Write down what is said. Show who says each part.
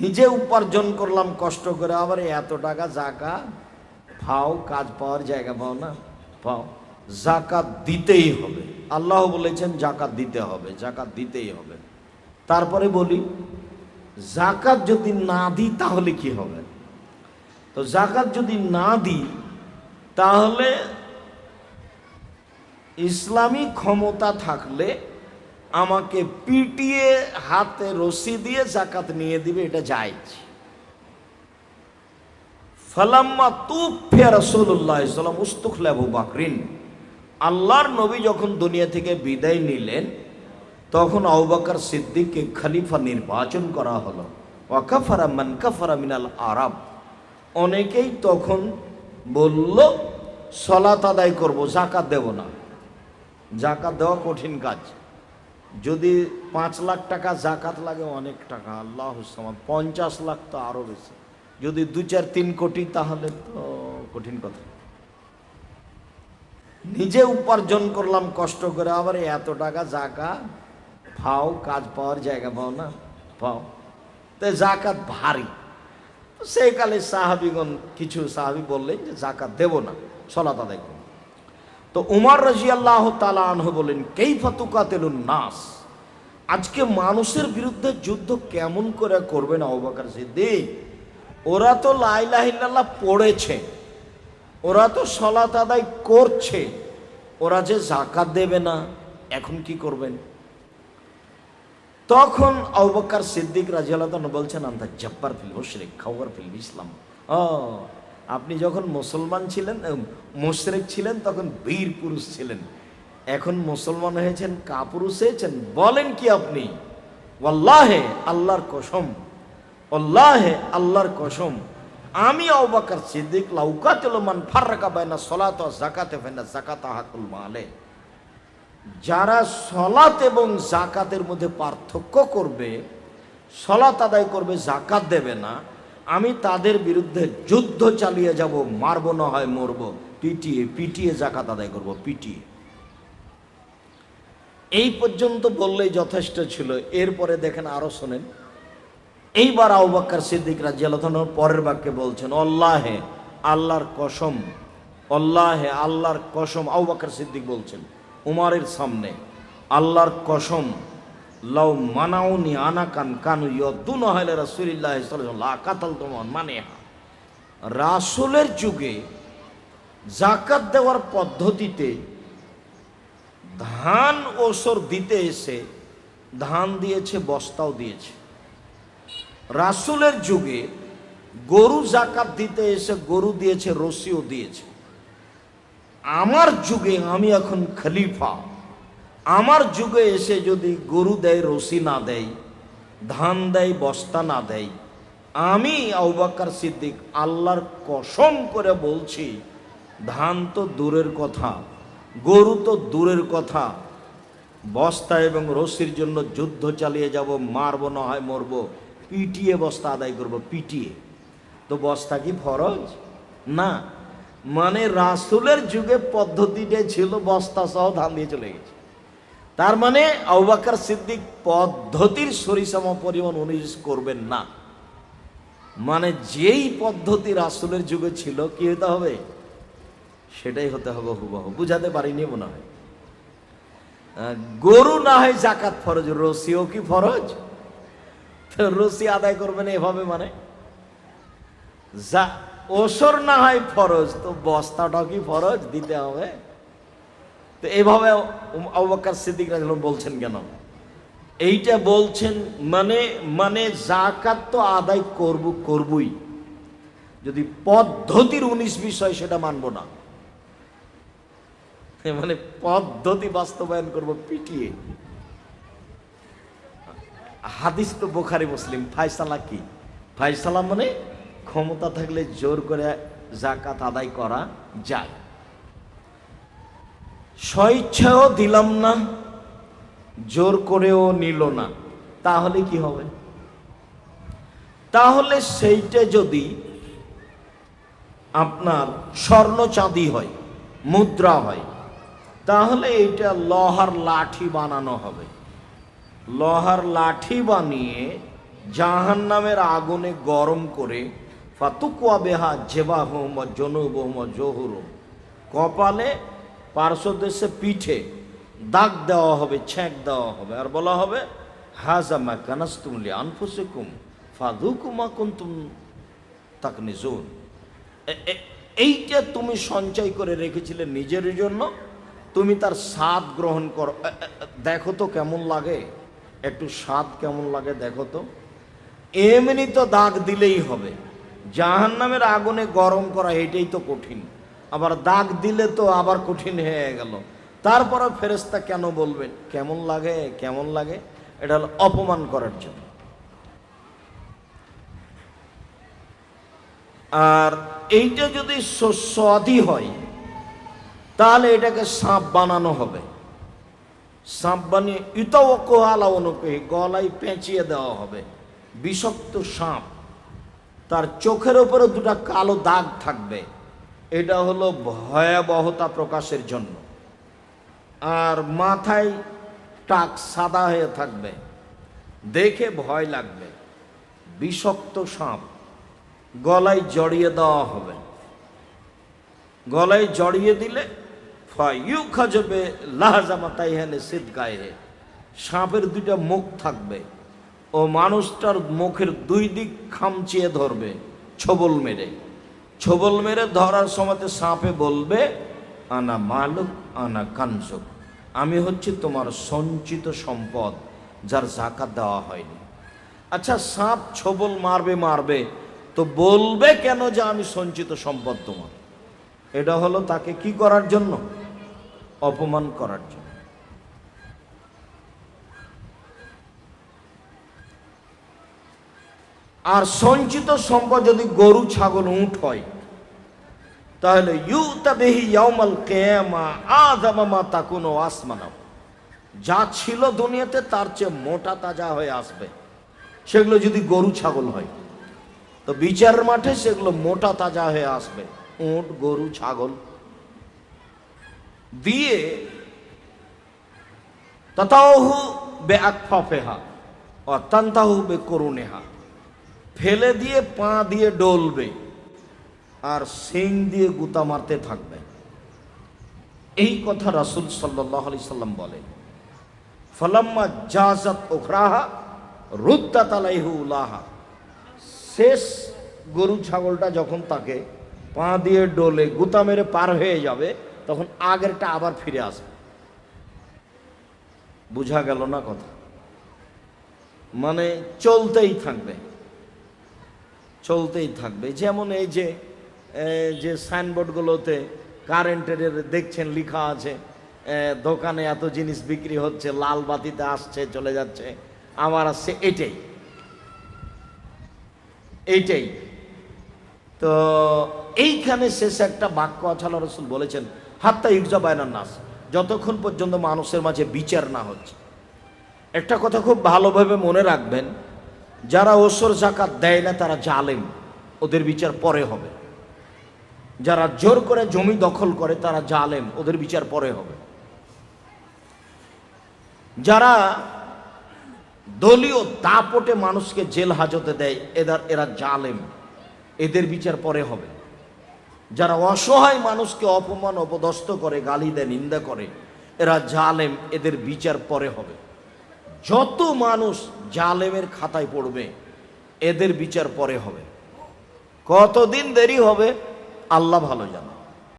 Speaker 1: নিজে উপার্জন করলাম, কষ্ট করে আবার এত টাকা জাকা ফাও কাজ পাওয়ার জায়গা পাও না, পাও। জাকাত দিতেই হবে। আল্লাহ বলেছেন, জাকাত দিতে হবে, জাকাত দিতেই হবে। তারপরে বলি, জাকাত যদি না দিই, তাহলে কি হবে? তো জাকাত যদি না দিই, তাহলে ইসলামী ক্ষমতা থাকলে আমাকে পিটিয়ে হাতে রশি দিয়ে জাকাত নিয়ে দিবে, এটা জায়েজ। ফালাম্মা তুফে রসুল্লাহ ইসলাম উস্তুখলে আবু বাকরিন। আল্লাহর নবী যখন দুনিয়া থেকে বিদায় নিলেন, তখন আউবাকার সিদ্দিককে খলিফা নির্বাচন করা হলো। ওয়াকাফারা মানকাফারা মিনাল আরব। অনেকেই তখন বলল, সলাত আদায় করব, জাকাত দেব না। জাকাত দেওয়া কঠিন কাজ। যদি পাঁচ লাখ টাকা জাকাত লাগে অনেক টাকা, আল্লাহ হুসামান পঞ্চাশ লাখ তো আরও বেশি। যদি দু চার তিন কোটি, তাহলে তো কঠিন কথা। নিজে উপার্জন করলাম, কষ্ট করে আবার এত টাকা জাকা ফাও কাজ পাওয়ার জায়গা পাও না, পাও। তো জাকাত ভারী। তো সেই কালে সাহাবিগণ, কিছু সাহাবি বললেন যে জাকাত দেব না, সলাত করুন তো উমর রাজি আল্লাহ তালা বলেন কেই ফাতুকাতেলুন নাস? আজকে মানুষের বিরুদ্ধে যুদ্ধ কেমন করে করবেন আবাকার সিদ্দিক? ওরা তো লাইলাহিল্লাহ পড়েছে, ওরা তো সলাত আদায় করছে, ওরা যে জাকাত দেবে না, এখন কি করবেন? তখন আবুবকর সিদ্দিক রাজিয়াল্লাহ বলছেন, আন্তা জব্বার ফিল মুশরিক খাওয়ার ফিল ইসলাম। ও আপনি যখন মুসলমান ছিলেন মুশরিক ছিলেন, তখন বীর পুরুষ ছিলেন। এখন মুসলমান হয়েছেন, কাপুরুষ হয়েছেন, বলেন কি আপনি? ওয়াল্লাহে আল্লাহর কসম, ওয়াল্লাহে আল্লাহর কসম, আমি আবুবকর সিদ্দিক, লাউকাতুল মান ফাররাকা বাইনা সলাত ওয়া যাকাতে, ফাইনা জাকাত হাকুল মালে। যারা সলাত এবং জাকাতের মধ্যে পার্থক্য করবে, সলাত আদায় করবে জাকাত দেবে না আমি তাদের বিরুদ্ধে যুদ্ধ চালিয়ে যাব, মারব না হয় মরব। পিটিয়ে পিটিয়ে জাকাত আদায় করব, পিটিয়ে। এই পর্যন্ত বললেই যথেষ্ট ছিল। এরপরে দেখেন আরও শোনেন। এইবার আউবাক্কার সিদ্দিক রাজিয়াল্লাহর পরের বাক্যে বলছেন অল্লাহে আল্লাহর কসম অল্লাহে আল্লাহর কসম। আউবাক্কার সিদ্দিক বলছেন, উমারের সামনে, আল্লাহর কসম লাউ মানাউনি আনাকান কানু ইয়দ্দুন হলে রাসূলুল্লাহ সাল্লাল্লাহু কাতাল তোমার মানে রাসূলের যুগে জাকাত দেওয়ার পদ্ধতিতে ধান ওসর দিতে এসে ধান দিয়েছে, বস্তাও দিয়েছে। রাসূলের যুগে গরু জাকাত দিতে এসে গরু দিয়েছে, রশিও দিয়েছে। আমার যুগে আমি এখন খলিফা। আমার যুগে এসে যদি গরু দেয়, রশি না দেয়, ধান দেয়, বস্তা না দেয়, আমি আউবাক্কার সিদ্দিক আল্লাহর কসম করে বলছি, ধান তো দূরের কথা, গরু তো দূরের কথা, বস্তা এবং রশির জন্য যুদ্ধ চালিয়ে যাব, মারবো, না হয় মরবো, পিটিয়ে বস্তা আদায় করব, পিটিয়ে। তো বস্তা কি ফরজ? না। মানে রাসুলের যুগে পদ্ধতিটা ছিল বস্তা সহ ধান দিয়ে চলে গেছে। তার মানে আউবাকার সিদ্দিক পদ্ধতির সরিসম পরিমাণ উনিশ করবেন না। মানে যেই পদ্ধতি রাসুলের যুগে ছিল, কি হতে হবে? সেটাই হতে হবে হুবাহু। বুঝাতে পারিনি মনে হয়। গরু না হয় জাকাত ফরজ, রসিও কি ফরজ? রসি আদায় করবেন এভাবে মানে? যা, ওসর না হয় ফরজ, তো বস্তাটাও কি ফরজ? দিতে হবে। তো এইভাবে অবাক্কার সিদ্দিক রাদিয়াল্লাহু বলছেন কেন? এইটা বলছেন মানে মানে জাকাত তো আদায় করব, করবই। যদি পদ্ধতির উনিশ বিষয় সেটা মানব না। মানে পদ্ধতি বাস্তবায়ন করব পিটিয়ে। হাদিস তো বোখারি, মুসলিম। ফায়সালা কি? ফায়সালা মানে ক্ষমতা থাকলে জোর করে জাকাত আদায় করা যায়। স্বইচ্ছাও দিলাম না, জোর করেও নিল না। তাহলে কি হবে? তাহলে সেইটা যদি আপনার স্বর্ণ চাঁদি হয়, মুদ্রা হয়, তাহলে এটা লোহার লাঠি বানানো হবে। লোহার লাঠি বানিয়ে জাহান নামের আগুনে গরম করে, ফাতুকুয়া বেহা জেবা হোম জনুবহম জহুর কপালে পার্শ্বদেশে পিঠে দাগ দেওয়া হবে, ছ্যাঁক দেওয়া হবে। আর বলা হবে হাজামা কানাস্তুমলি আনফুসিকুম ফাদুকুমা কুন্তুম তাকনিজুন। এ- এ- এইটা তুমি সঞ্চয় করে রেখেছিলে নিজের জন্য। তুমি তার স্বাদ গ্রহণ করো। দেখো তো কেমন লাগে। একটু স্বাদ কেমন লাগে দেখো তো। এমনি তো দাগ দিলেই হবে। জাহান নামের আগুনে গরম করা এটাই তো কঠিন। আবার দাগ দিলে তো আবার কঠিন হয়ে গেল। তারপরে ফেরেস্তা কেন বলবেন? কেমন লাগে? কেমন লাগে? এটা হলো অপমান করার জন্য। আর এইটা যদি সদি হয়, তাহলে এটাকে সাপ বানানো হবে। সাপ বানিয়ে ইতওয়ালা অনুকে গলায় পেঁচিয়ে দেওয়া হবে। বিষাক্ত সাপ, তার চোখের ওপরে দুটা কালো দাগ থাকবে। এটা হলো ভয়াবহতা প্রকাশের জন্য। আর মাথায় টাক সাদা হয়ে থাকবে। দেখে ভয় লাগবে। বিষাক্ত সাপ। গলায় জড়িয়ে দেওয়া হবে। গলায় জড়িয়ে দিলে ইউ খাজবে লাহাজামা তাইহানে শীত গায়ে সাপের দুইটা মুখ থাকবে। ও মানুষটার মুখের দুই দিক খামচিয়ে ধরবে, ছবল মেরে। ছবল মেরে ধরার সময়তে সাপে বলবে, আনা মালুক, আনা কাঞ্চক আমি হচ্ছে তোমার সঞ্চিত সম্পদ, যার জাকাত দেওয়া হয়নি। আচ্ছা সাপ ছবল মারবে মারবে, তো বলবে কেন যে আমি সঞ্চিত সম্পদ তোমার? এটা হলো তাকে কি করার জন্য? অপমান করার জন্য। আর সঞ্চিত সম্পদ যদি গরু, ছাগল উঠ হয় তাহলে ইউতা বেহি ইয়ামাল কেমা আদামা তা কোনো আসমানাও যা ছিল দুনিয়াতে তার চেয়ে মোটা তাজা হয়ে আসবে। সেগুলো যদি গরু ছাগল হয়, তো বিচার মাঠে সেগুলো মোটা তাজা হয়ে আসবে। উট, গরু, ছাগল। দিয়ে ততাহু বে আকফাফেহা অত্যান্তাহু বে করুনেহা ফেলে দিয়ে পা দিয়ে ডলবে। আর সিং দিয়ে গুতা মারতে থাকবে। এই কথা রাসুল সাল্লাহ আলি সাল্লাম বলে ফলাম্মা জাজাত ওখরাহা রুদ্দাত আলাইহু উলাহা। শেষ গরু ছাগলটা যখন তাকে পা দিয়ে ডোলে গুতা মেরে পার হয়ে যাবে, তখন আগেরটা আবার ফিরে আসবে। বুঝা গেল না কথা? মানে চলতেই থাকবে। চলতেই থাকবে। যেমন এই যে যে সাইনবোর্ডগুলোতে কারেন্টের দেখছেন, লেখা আছে দোকানে এত জিনিস বিক্রি হচ্ছে, লাল বাতিতে আসছে, চলে যাচ্ছে। আমার আসছে এটাই এইটাই। তো এইখানে শেষে একটা বাক্য আছাল রসুল বলেছেন, হাত্তা ইকজা বায়নার নাস, যতক্ষণ পর্যন্ত মানুষের মাঝে বিচার না হচ্ছে। একটা কথা খুব ভালোভাবে মনে রাখবেন, যারা ওসর জাকাত দেয় না, তারা জালেম। ওদের বিচার পরে হবে। যারা জোর করে জমি দখল করে, তারা জালেম, ওদের বিচার পরে হবে। যারা দলীয় দাপটে মানুষকে জেল হাজতে দেয় এদের এরা জালেম, এদের বিচার পরে হবে। যারা অসহায় মানুষকে অপমান, অপদস্থ করে, গালি দেয়, নিন্দা করে, এরা জালেম, এদের বিচার পরে হবে। যত মানুষ জালেমের খাতায় পড়বে, এদের বিচার পরে হবে। কতদিন দেরি হবে? আল্লাহ ভালো জানে।